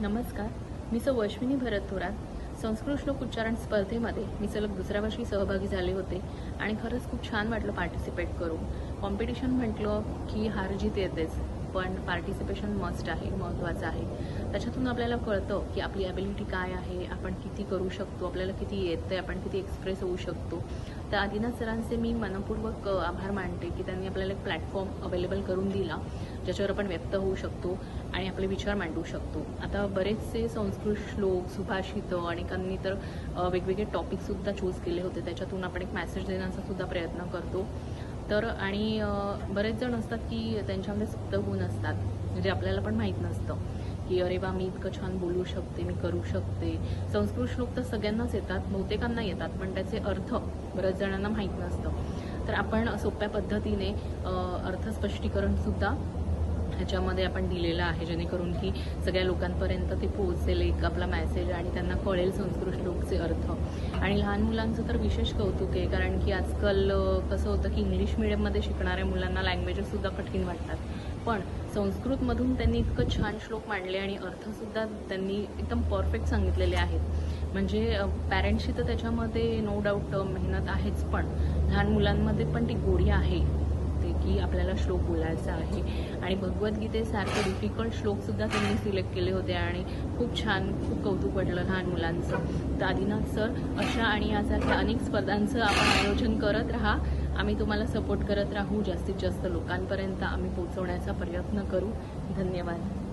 नमस्कार. मी सौ अश्विनी भरत थोरात. संस्कृत श्लोक उच्चारण स्पर्धेमध्ये मी सलग दुसऱ्या वर्षी सहभागी झाले होते आणि खरंच खूप छान वाटलं पार्टिसिपेट करून. कॉम्पिटिशन म्हटलं की हार जीत येतेच पण पार्टिसिपेशन मस्ट आहे महत्त्वाचं आहे. त्याच्यातून आपल्याला कळतं की आपली ॲबिलिटी काय आहे आपण किती करू शकतो आपल्याला किती येतं आहे आपण किती एक्सप्रेस होऊ शकतो. तर आदिनाथ सरांचे मी मनपूर्वक आभार मानते की त्यांनी आपल्याला एक प्लॅटफॉर्म अवेलेबल करून दिला. ज्याच्यावर आपण व्यक्त होऊ शकतो आणि आपले विचार मांडू शकतो. आता बरेचसे संस्कृत श्लोक सुभाषितं आणि त्यांनी तर वेगवेगळे टॉपिकसुद्धा चूज केले होते. त्याच्यातून आपण एक मॅसेज देण्याचा सुद्धा प्रयत्न करतो. तर आणि बरेच जण असतात की त्यांच्यामध्ये सुप्त गुण असतात. म्हणजे आपल्याला पण माहीत नसतं की अरे वा मी इतकं छान बोलू शकते मी करू शकते. संस्कृत श्लोक तर सगळ्यांनाच येतात बहुतेकांना येतात पण त्याचे अर्थ बऱ्याच जणांना माहीत नसतं. तर आपण सोप्या पद्धतीने अर्थस्पष्टीकरणसुद्धा ह्याच्यामध्ये आपण दिलेलं आहे जेणेकरून की सगळ्या लोकांपर्यंत ते पोहोचेल एक आपला मेसेज आणि त्यांना कळेल संस्कृत श्लोकचे अर्थ. आणि लहान मुलांचं तर विशेष कौतुक आहे कारण की आजकाल कसं होतं की इंग्लिश मिडियममध्ये शिकणाऱ्या मुलांना लँग्वेजेससुद्धा कठीण वाटतात. पण संस्कृतमधून त्यांनी इतकं छान श्लोक मांडले आणि अर्थसुद्धा त्यांनी एकदम परफेक्ट सांगितलेले आहेत. म्हणजे पॅरेंट्सची तर त्याच्यामध्ये नो डाऊट मेहनत आहेच पण लहान मुलांमध्ये पण ती गोडी आहे. होते की आपल्याला श्लोक बोलायचा आहे. आणि भगवद्गीतेसारखे डिफिकल्ट श्लोकसुद्धा त्यांनी सिलेक्ट केले होते आणि खूप छान खूप कौतुक वाटलं लहान मुलांचं. तर आदिनाथ सर अशा आणि यासारख्या अनेक स्पर्धांचं आपण आयोजन करत राहा. आम्ही तुम्हाला सपोर्ट करत राहू जास्तीत जास्त लोकांपर्यंत. आम्ही पोहोचवण्याचा प्रयत्न करू. धन्यवाद.